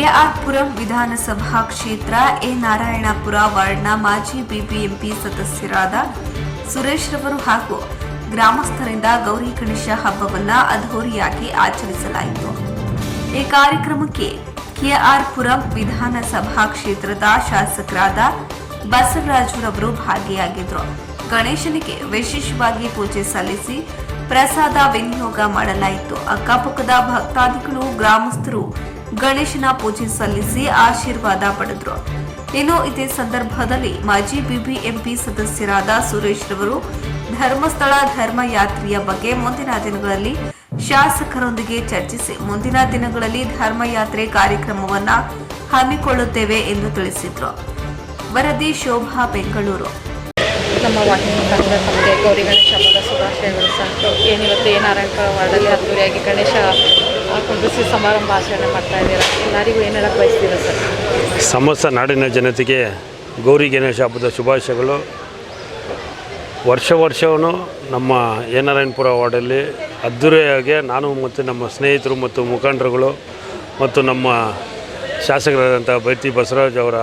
K R Puram ವಿಧಾನಸಭಾ ಕ್ಷೇತ್ರ, A. Narayanapura ವಾರ್ಡ್ನ ಮಾಜಿ ಬಿಬಿಎಂಪಿ ಸದಸ್ಯರಾದ ಸುರೇಶ್ ರವರು ಹಾಗೂ ಗ್ರಾಮಸ್ಥರಿಂದ ಗೌರಿ ಗಣೇಶ ಹಬ್ಬವನ್ನ ಅದ್ಧೂರಿಯಾಗಿ ಆಚರಿಸಲಾಯಿತು. ಈ ಕಾರ್ಯಕ್ರಮಕ್ಕೆ ಕೆಆರ್ ಪುರಂ ವಿಧಾನಸಭಾ ಕ್ಷೇತ್ರದ ಶಾಸಕರಾದ ಬಸವರಾಜುರವರು ಭಾಗಿಯಾಗಿದ್ದರು ಗಣೇಶನಿಗೆ ವಿಶೇಷವಾಗಿ ಪೂಜೆ ಸಲ್ಲಿಸಿ ಪ್ರಸಾದ ವಿನಿಯೋಗ ಮಾಡಲಾಯಿತು. ಅಕ್ಕಪಕ್ಕದ ಭಕ್ತಾದಿಗಳು, ಗ್ರಾಮಸ್ಥರು ಗಣೇಶನ ಪೂಜೆ ಸಲ್ಲಿಸಿ ಆಶೀರ್ವಾದ ಪಡೆದರು. ಇನ್ನು ಇದೇ ಸಂದರ್ಭದಲ್ಲಿ ಮಾಜಿ ಬಿಬಿಎಂಪಿ ಸದಸ್ಯರಾದ ಸುರೇಶ್ ರವರು ಧರ್ಮಸ್ಥಳ ಧರ್ಮಯಾತ್ರೆಯ ಬಗ್ಗೆ ಮುಂದಿನ ದಿನಗಳಲ್ಲಿ ಶಾಸಕರೊಂದಿಗೆ ಚರ್ಚಿಸಿ, ಮುಂದಿನ ದಿನಗಳಲ್ಲಿ ಧರ್ಮಯಾತ್ರೆ ಕಾರ್ಯಕ್ರಮವನ್ನ ಹಮ್ಮಿಕೊಳ್ಳುತ್ತೇವೆ ಎಂದು ತಿಳಿಸಿದರು. ವರದಿ ಶೋಭಾ, ಬೆಂಗಳೂರು. ನಮ್ಮ ವಾಹಿನಿ ಮುಖಾಂತರ ತಮಗೆ ಗೌರಿ ಗಣೇಶ ಹಬ್ಬದ ಶುಭಾಶಯಗಳು ಸಾಕು ಏನಿವತ್ತು ಏನಾರಾಯಣಪುರ ವಾರ್ಡಲ್ಲಿ ಅದ್ದೂರಿಯಾಗಿ ಗಣೇಶ ಸಮಾರಂಭ ಆಚರಣೆ ಮಾಡ್ತಾ ಇದ್ದೀರಾ? ಎಲ್ಲರಿಗೂ ಬಯಸ್ತೀರಾ ಸರ್? ಸಮಸ್ತ ನಾಡಿನ ಜನತೆಗೆ ಗೌರಿ ಗಣೇಶ ಹಬ್ಬದ ಶುಭಾಶಯಗಳು. ವರ್ಷ ವರ್ಷವೂ ನಮ್ಮ ಎ ವಾರ್ಡಲ್ಲಿ ಅದ್ದೂರಿಯಾಗಿ ನಾನು ಮತ್ತು ನಮ್ಮ ಸ್ನೇಹಿತರು ಮತ್ತು ಮುಖಂಡರುಗಳು ಮತ್ತು ನಮ್ಮ ಶಾಸಕರಾದಂಥ ಬೈತಿ ಬಸವರಾಜ್ ಅವರ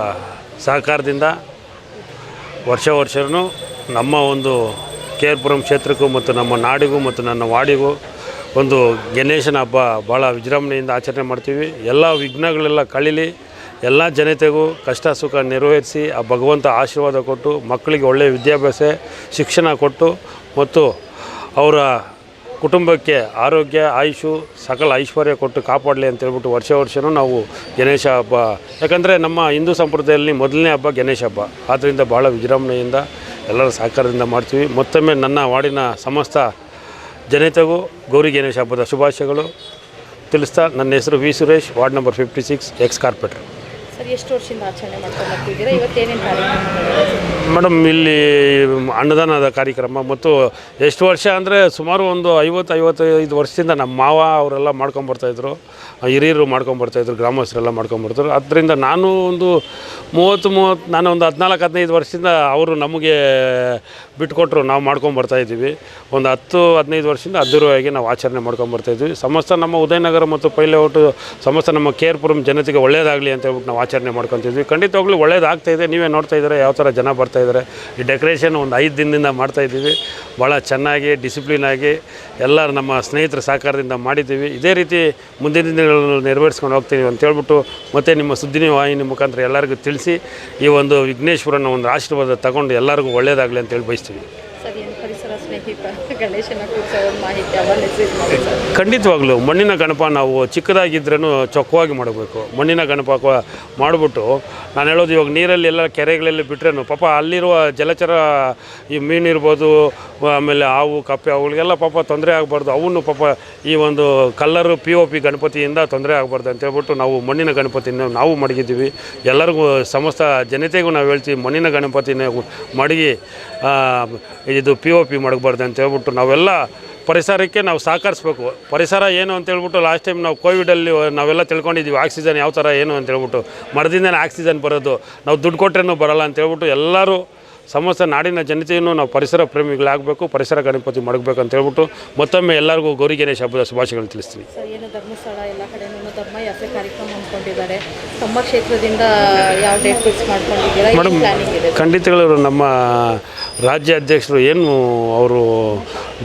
ಸಹಕಾರದಿಂದ ವರ್ಷ ವರ್ಷವೂ ನಮ್ಮ ಒಂದು ಕೆ ಕ್ಷೇತ್ರಕ್ಕೂ ಮತ್ತು ನಮ್ಮ ನಾಡಿಗೂ ಮತ್ತು ನನ್ನ ವಾಡಿಗೂ ಒಂದು ಗಣೇಶನ ಹಬ್ಬ ಭಾಳ ವಿಜೃಂಭಣೆಯಿಂದ ಆಚರಣೆ ಮಾಡ್ತೀವಿ. ಎಲ್ಲ ವಿಘ್ನಗಳೆಲ್ಲ ಕಳೀಲಿ, ಎಲ್ಲ ಜನತೆಗೂ ಕಷ್ಟ ಸುಖ ನೆರವೇರಿಸಿ ಆ ಭಗವಂತ ಆಶೀರ್ವಾದ ಕೊಟ್ಟು, ಮಕ್ಕಳಿಗೆ ಒಳ್ಳೆಯ ವಿದ್ಯಾಭ್ಯಾಸ, ಶಿಕ್ಷಣ ಕೊಟ್ಟು ಮತ್ತು ಅವರ ಕುಟುಂಬಕ್ಕೆ ಆರೋಗ್ಯ, ಆಯುಷು, ಸಕಲ ಐಶ್ವರ್ಯ ಕೊಟ್ಟು ಕಾಪಾಡಲಿ ಅಂತ ಹೇಳ್ಬಿಟ್ಟು ವರ್ಷ ವರ್ಷವೂ ನಾವು ಗಣೇಶ ಹಬ್ಬ. ಯಾಕಂದರೆ ನಮ್ಮ ಹಿಂದೂ ಸಂಪ್ರದಾಯದಲ್ಲಿ ಮೊದಲನೇ ಹಬ್ಬ ಗಣೇಶ ಹಬ್ಬ. ಆದ್ದರಿಂದ ಭಾಳ ವಿಜೃಂಭಣೆಯಿಂದ ಎಲ್ಲರ ಸಹಕಾರದಿಂದ ಮಾಡ್ತೀವಿ. ಮತ್ತೊಮ್ಮೆ ನನ್ನ ವಾಡಿನ ಸಮಸ್ತ ಜನತೆಗೂ ಗೌರಿ ಗಣೇಶ ಹಬ್ಬದ ಶುಭಾಶಯಗಳು. ತಿಳಿಸ್ತಾ ನನ್ನ ಹೆಸರು V Suresh, ward number fifty six ex corporator ಎಷ್ಟು ವರ್ಷದಿಂದ ಮಾಡ್ಕೊಂಡು ಇವತ್ತೇನೇನು ಕಾರ್ಯಕ್ರಮ ಮೇಡಮ್, ಇಲ್ಲಿ ಅನ್ನದಾನದ ಕಾರ್ಯಕ್ರಮ ಮತ್ತು ಎಷ್ಟು ವರ್ಷ ಅಂದರೆ ಸುಮಾರು ಒಂದು ಐವತ್ತು, ಐವತ್ತೈದು ವರ್ಷದಿಂದ ನಮ್ಮ ಮಾವ ಅವರೆಲ್ಲ ಮಾಡ್ಕೊಂಬರ್ತಾಯಿದ್ರು ಹಿರಿಯರು ಮಾಡ್ಕೊಂಬರ್ತಾಯಿದ್ರು ಗ್ರಾಮಸ್ಥರೆಲ್ಲ ಮಾಡ್ಕೊಂಬರ್ತಾರೆ ಅದರಿಂದ ನಾನು ಒಂದು ಮೂವತ್ತು ಮೂವತ್ತು, ನಾನು ಒಂದು ಹದಿನಾಲ್ಕು, ಹದಿನೈದು ವರ್ಷದಿಂದ ಅವರು ನಮಗೆ ಬಿಟ್ಕೊಟ್ರು. ನಾವು ಮಾಡ್ಕೊಂಬರ್ತಾಯಿದ್ದೀವಿ ಒಂದು ಹತ್ತು, ಹದಿನೈದು ವರ್ಷದಿಂದ ಅದ್ದೂರಿಯಾಗಿ ನಾವು ಆಚರಣೆ ಮಾಡ್ಕೊಂಬರ್ತಾಯಿದ್ವಿ ಸಮಸ್ತ ನಮ್ಮ ಉದಯನಗರ ಮತ್ತು ಪೈಲೆ ಒಟ್ಟು ಸಮಸ್ತ ನಮ್ಮ ಕೇರ್ಪುರಂ ಪುರಂ ಜನತೆಗೆ ಒಳ್ಳೆಯದಾಗಲಿ ಅಂತ ಹೇಳ್ಬಿಟ್ಟು ನಾವು ಆಚರಣೆ ಮಾಡ್ಕೊತಿದ್ವಿ. ಖಂಡಿತವಾಗ್ಲೂ ಒಳ್ಳೇದಾಗ್ತಾ ಇದೆ. ನೀವೇ ನೋಡ್ತಾ ಇದ್ದಾರೆ ಯಾವ ಥರ ಜನ ಬರ್ತಾ ಇದ್ದಾರೆ. ಈ ಡೆಕೋರೇಷನ್ ಒಂದು ಐದು ದಿನದಿಂದ ಮಾಡ್ತಾ ಇದ್ದೀವಿ. ಭಾಳ ಚೆನ್ನಾಗಿ ಡಿಸಿಪ್ಲಿನ್ ಆಗಿ ಎಲ್ಲ ನಮ್ಮ ಸ್ನೇಹಿತರ ಸಹಕಾರದಿಂದ ಮಾಡಿದ್ದೀವಿ. ಇದೇ ರೀತಿ ಮುಂದಿನ ದಿನಗಳನ್ನು ನೆರವೇರಿಸ್ಕೊಂಡು ಹೋಗ್ತೀವಿ ಅಂತ ಹೇಳ್ಬಿಟ್ಟು ಮತ್ತು ನಿಮ್ಮ ಸುದ್ದಿನಿ ವಾಹಿನಿ ಮುಖಾಂತರ ಎಲ್ಲರಿಗೂ ತಿಳಿಸಿ ಈ ಒಂದು ವಿಘ್ನೇಶ್ವರನ ಒಂದು ಆಶೀರ್ವಾದ ತಗೊಂಡು ಎಲ್ಲರಿಗೂ ಒಳ್ಳೆಯದಾಗಲಿ ಅಂತೇಳಿ ಬಯಸ್ತೀವಿ ಸರ್ ಏನು ಪರಿಸರ ಸ್ನೇಹಿ ಪ- ಗಣೇಶನ ಖಂಡಿತವಾಗ್ಲೂ, ಮಣ್ಣಿನ ಗಣಪ ನಾವು ಚಿಕ್ಕದಾಗಿದ್ರೂ ಚೊಕ್ಕವಾಗಿ ಮಾಡಬೇಕು. ಮಣ್ಣಿನ ಗಣಪ ಮಾಡಿಬಿಟ್ಟು, ನಾನು ಹೇಳೋದು ಇವಾಗ ನೀರಲ್ಲಿ ಎಲ್ಲ ಕೆರೆಗಳಲ್ಲಿ ಬಿಟ್ರೇನು, ಪಾಪ ಅಲ್ಲಿರುವ ಜಲಚರ ಈ ಮೀನಿರ್ಬೋದು ಆಮೇಲೆ ಹಾವು ಕಪ್ಪೆ ಅವುಗಳಿಗೆಲ್ಲ ಪಾಪ ತೊಂದರೆ ಆಗಬಾರ್ದು. ಅವನ್ನು ಪಾಪ ಈ ಒಂದು ಕಲ್ಲರು ಪಿ ಒ ಪಿ ಗಣಪತಿಯಿಂದ ತೊಂದರೆ ಆಗಬಾರ್ದು ಅಂತ ಹೇಳ್ಬಿಟ್ಟು ನಾವು ಮಣ್ಣಿನ ಗಣಪತಿನ ನಾವು ಮಡಗಿದ್ದೀವಿ. ಎಲ್ಲರಿಗೂ ಸಮಸ್ತ ಜನತೆಗೂ ನಾವು ಹೇಳ್ತೀವಿ ಮಣ್ಣಿನ ಗಣಪತಿನ ಮಡಗಿ ಇದು ಪಿ ಒ ಪಿ ಮಾಡಬಾರ್ದು ಅಂತ ಹೇಳ್ಬಿಟ್ಟು ನಾವೆಲ್ಲ ಪರಿಸರಕ್ಕೆ ನಾವು ಸಹಕರಿಸ್ಬೇಕು. ಪರಿಸರ ಏನು ಅಂತ ಹೇಳ್ಬಿಟ್ಟು ಲಾಸ್ಟ್ ಟೈಮ್ ನಾವು ಕೋವಿಡಲ್ಲಿ ನಾವೆಲ್ಲ ತಿಳ್ಕೊಂಡಿದ್ದೀವಿ ಆಕ್ಸಿಜನ್ ಯಾವ ಥರ, ಏನು ಅಂತ ಹೇಳ್ಬಿಟ್ಟು ಮರದಿಂದಲೇ ಆಕ್ಸಿಜನ್ ಬರೋದು, ನಾವು ದುಡ್ಡು ಕೊಟ್ರೇನೂ ಬರೋಲ್ಲ ಅಂತ ಹೇಳ್ಬಿಟ್ಟು ಎಲ್ಲರೂ ಸಮಸ್ತ ನಾಡಿನ ಜನತೆಯನ್ನು ನಾವು ಪರಿಸರ ಪ್ರೇಮಿಗಳಾಗಬೇಕು ಪರಿಸರ ಗಣಪತಿ ಮಾಡಬೇಕು ಅಂತ ಹೇಳ್ಬಿಟ್ಟು ಮತ್ತೊಮ್ಮೆ ಎಲ್ಲರಿಗೂ ಗೌರಿ ಗಣೇಶ ಹಬ್ಬದ ಶುಭಾಶಯಗಳು ತಿಳಿಸ್ತೀನಿ. ಸರ್ ಏನು ಧರ್ಮಸ್ಥಳ ಎಲ್ಲ ಕಡೆನೂ ಧರ್ಮಯಾತ್ರೆ ಕಾರ್ಯಕ್ರಮ ಅಂದ್ಕೊಂಡಿದ್ದಾರೆ. ತಮ್ಮ ಕ್ಷೇತ್ರದಿಂದ ಯಾವ ಡೇಟ್ ಫಿಕ್ಸ್ ಮಾಡ್ಕೊಂಡಿದ್ದೀರಾ? ಏನು ಮೇಡಮ್ ಖಂಡಿತಗಳು ನಮ್ಮ ರಾಜ್ಯ ಅಧ್ಯಕ್ಷರು ಏನು ಅವರು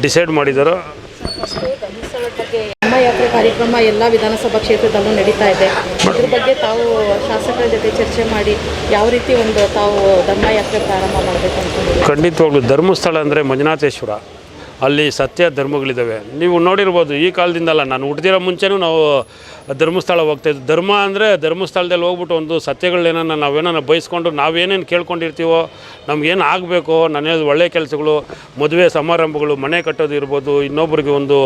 ಡಿಸೈಡ್ ಬಗ್ಗೆ ಧರ್ಮಯಾತ್ರೆ ಕಾರ್ಯಕ್ರಮ ಎಲ್ಲ ವಿಧಾನಸಭಾ ಕ್ಷೇತ್ರದಲ್ಲೂ ನಡೀತಾ ಇದೆ. ಇದ್ರ ಬಗ್ಗೆ ತಾವು ಶಾಸಕರ ಜೊತೆ ಚರ್ಚೆ ಮಾಡಿ ಯಾವ ರೀತಿ ಒಂದು ತಾವು ಧರ್ಮಯಾತ್ರೆ ಪ್ರಾರಂಭ ಮಾಡಬೇಕು ಅಂತ ಖಂಡಿತವಾಗ್ಲೂ ಧರ್ಮಸ್ಥಳ ಅಂದರೆ ಮಂಜುನಾಥೇಶ್ವರ. ಅಲ್ಲಿ ಸತ್ಯ ಧರ್ಮಗಳಿದ್ದಾವೆ. ನೀವು ನೋಡಿರ್ಬೋದು, ಈ ಕಾಲದಿಂದಲ್ಲ ನಾನು ಹುಟ್ಟಿದಿರೋ ಮುಂಚೆನೂ ನಾವು ಧರ್ಮಸ್ಥಳ ಹೋಗ್ತಾಯಿದ್ವಿ ಧರ್ಮ ಅಂದರೆ ಧರ್ಮಸ್ಥಳದಲ್ಲಿ ಹೋಗ್ಬಿಟ್ಟು ಒಂದು ಸತ್ಯಗಳನ್ನ ನಾವೇನ ಬಯಸ್ಕೊಂಡು ನಾವೇನೇನು ಕೇಳ್ಕೊಂಡಿರ್ತೀವೋ, ನಮಗೇನು ಆಗಬೇಕು ನನ್ನೇನು ಒಳ್ಳೆಯ ಕೆಲಸಗಳು, ಮದುವೆ ಸಮಾರಂಭಗಳು, ಮನೆ ಕಟ್ಟೋದು ಇರ್ಬೋದು, ಇನ್ನೊಬ್ರಿಗೆ ಒಂದು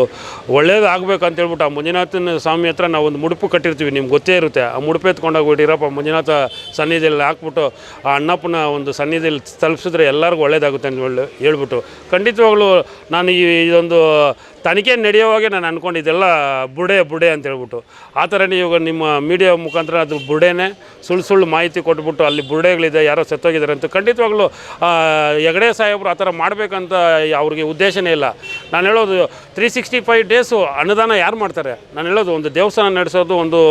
ಒಳ್ಳೇದು ಆಗಬೇಕು ಅಂತ ಹೇಳ್ಬಿಟ್ಟು ಆ ಮಂಜುನಾಥನ ಸ್ವಾಮಿ ಹತ್ರ ನಾವು ಒಂದು ಮುಡುಪು ಕಟ್ಟಿರ್ತೀವಿ, ನಿಮ್ಗೆ ಗೊತ್ತೇ ಇರುತ್ತೆ. ಆ ಮುಡುಪು ಎತ್ಕೊಂಡೋಗ್ಬಿಟ್ಟು ಇರಪ್ಪ ಮಂಜುನಾಥ ಸನ್ನಿಧಿಯಲ್ಲಿ ಹಾಕ್ಬಿಟ್ಟು ಆ ಅಣ್ಣಪ್ಪನ ಒಂದು ಸನ್ನಿಧಿಯಲ್ಲಿ ತಲುಪಿಸಿದ್ರೆ ಎಲ್ಲರಿಗೂ ಒಳ್ಳೇದಾಗುತ್ತೆ ಅಂತ ಹೇಳಿ ಹೇಳ್ಬಿಟ್ಟು. ಖಂಡಿತವಾಗ್ಲೂ ನಾನು ನಾನು ಈ ಇದೊಂದು ತನಿಖೆ ನಡೆಯುವಾಗೆ ನಾನು ಅಂದ್ಕೊಂಡಿದ್ದೆಲ್ಲ ಬುಡೆ ಬುಡೆ ಅಂತ ಹೇಳ್ಬಿಟ್ಟು. ಆ ಥರನೇ ಇವಾಗ ನಿಮ್ಮ ಮೀಡಿಯಾ ಮುಖಾಂತರ ಅದು ಬುಡೆನೇ ಸುಳ್ಳು ಸುಳ್ಳು ಮಾಹಿತಿ ಕೊಟ್ಬಿಟ್ಟು ಅಲ್ಲಿ ಬುಡೆಗಳಿದೆ, ಯಾರೋ ಸತ್ತೋಗಿದ್ದಾರೆ ಅಂತ ಖಂಡಿತವಾಗ್ಲೂ ಹೆಗಡೆ ಸಾಹೇಬರು ಆ ಥರ ಮಾಡಬೇಕಂತ ಅವ್ರಿಗೆ ಉದ್ದೇಶನೇ ಇಲ್ಲ. ನಾನು ಹೇಳೋದು ತ್ರೀ ಸಿಕ್ಸ್ಟಿ ಫೈವ್ ಡೇಸು ಅನುದಾನ ಯಾರು ಮಾಡ್ತಾರೆ? ನಾನು ಹೇಳೋದು ಒಂದು ದೇವಸ್ಥಾನ ನಡೆಸೋದು, ಒಂದು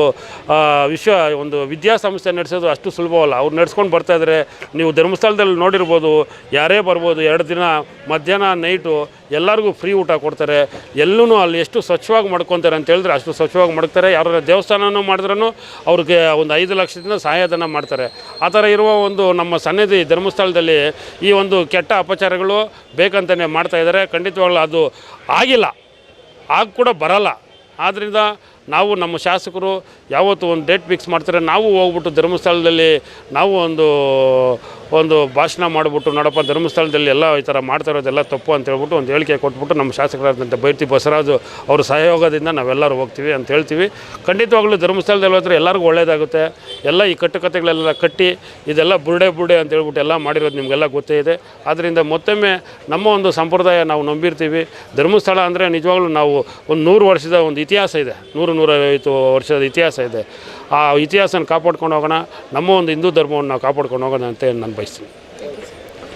ವಿಶ್ವ, ಒಂದು ವಿದ್ಯಾಸಂಸ್ಥೆ ನಡೆಸೋದು ಅಷ್ಟು ಸುಲಭವಲ್ಲ ಅವ್ರು ನಡ್ಸ್ಕೊಂಡು ಬರ್ತಾಯಿದ್ರೆ ನೀವು ಧರ್ಮಸ್ಥಳದಲ್ಲಿ ನೋಡಿರ್ಬೋದು, ಯಾರೇ ಬರ್ಬೋದು, ಎರಡು ದಿನ ಮಧ್ಯಾಹ್ನ ನೈಟು ಎಲ್ಲರಿಗೂ ಫ್ರೀ ಊಟ ಕೊಡ್ತಾರೆ ಎಲ್ಲೂ ಅಲ್ಲಿ ಎಷ್ಟು ಸ್ವಚ್ಛವಾಗಿ ಮಾಡ್ಕೊತಾರೆ ಅಂತ ಹೇಳಿದ್ರೆ ಅಷ್ಟು ಸ್ವಚ್ಛವಾಗಿ ಮಾಡ್ತಾರೆ. ಯಾರು ದೇವಸ್ಥಾನನೂ ಮಾಡಿದ್ರೂ ಅವ್ರಿಗೆ ಒಂದು ಐದು ಲಕ್ಷದಿಂದ ಸಹಾಯಧನ ಮಾಡ್ತಾರೆ. ಆ ಥರ ಇರುವ ಒಂದು ನಮ್ಮ ಸನ್ನಿಧಿ ಧರ್ಮಸ್ಥಳದಲ್ಲಿ ಈ ಒಂದು ಕೆಟ್ಟ ಅಪಚಾರಗಳು ಬೇಕಂತಲೇ ಮಾಡ್ತಾ ಇದ್ದಾರೆ. ಖಂಡಿತವಾಗ್ಲೂ ಅದು ಆಗಿಲ್ಲ, ಆಗ ಕೂಡ ಬರಲ್ಲ. ಆದ್ದರಿಂದ ನಾವು ನಮ್ಮ ಶಾಸಕರು ಯಾವತ್ತು ಒಂದು ಡೇಟ್ ಫಿಕ್ಸ್ ಮಾಡ್ತಾರೆ. ನಾವು ಹೋಗ್ಬಿಟ್ಟು ಧರ್ಮಸ್ಥಳದಲ್ಲಿ ನಾವು ಒಂದು ಒಂದು ಭಾಷಣ ಮಾಡಿಬಿಟ್ಟು ನೋಡಪ್ಪ, ಧರ್ಮಸ್ಥಳದಲ್ಲಿ ಎಲ್ಲ ಈ ಥರ ಮಾಡ್ತಾ ಇರೋದೆಲ್ಲ ತಪ್ಪು ಅಂತ ಹೇಳ್ಬಿಟ್ಟು ಒಂದು ಹೇಳಿಕೆ ಕೊಟ್ಬಿಟ್ಟು ನಮ್ಮ ಶಾಸಕರಾದಂಥ ಬೈರ್ತಿ ಬಸವರಾಜು ಅವ್ರ ಸಹಯೋಗದಿಂದ ನಾವೆಲ್ಲರೂ ಹೋಗ್ತೀವಿ ಅಂತ ಹೇಳ್ತೀವಿ. ಖಂಡಿತವಾಗ್ಲೂ ಧರ್ಮಸ್ಥಳದಲ್ಲಿ ಹೋದರೆ ಎಲ್ಲರಿಗೂ ಒಳ್ಳೆಯದಾಗುತ್ತೆ ಎಲ್ಲ ಈ ಕಟ್ಟುಕತೆಗಳೆಲ್ಲ ಕಟ್ಟಿ ಇದೆಲ್ಲ ಬುರುಡೆ ಬುರುಡೆ ಅಂತ ಹೇಳ್ಬಿಟ್ಟು ಎಲ್ಲ ಮಾಡಿರೋದು ನಿಮಗೆಲ್ಲ ಗೊತ್ತೇ ಇದೆ. ಆದ್ದರಿಂದ ಮತ್ತೊಮ್ಮೆ ನಮ್ಮ ಒಂದು ಸಂಪ್ರದಾಯ ನಾವು ನಂಬಿರ್ತೀವಿ. ಧರ್ಮಸ್ಥಳ ಅಂದರೆ ನಿಜವಾಗ್ಲೂ ನಾವು ಒಂದು ನೂರು ವರ್ಷದ ಒಂದು ಇತಿಹಾಸ ಇದೆ. ನೂರು ನೂರೈವತ್ತು ವರ್ಷದ ಇತಿಹಾಸ ಇದೆ. ಆ ಇತಿಹಾಸನ ಕಾಪಾಡ್ಕೊಂಡು ಹೋಗೋಣ. ನಮ್ಮ ಒಂದು ಹಿಂದೂ ಧರ್ಮವನ್ನು ನಾವು ಕಾಪಾಡ್ಕೊಂಡು ಹೋಗೋಣ ಅಂತ ನಾನು পাইছি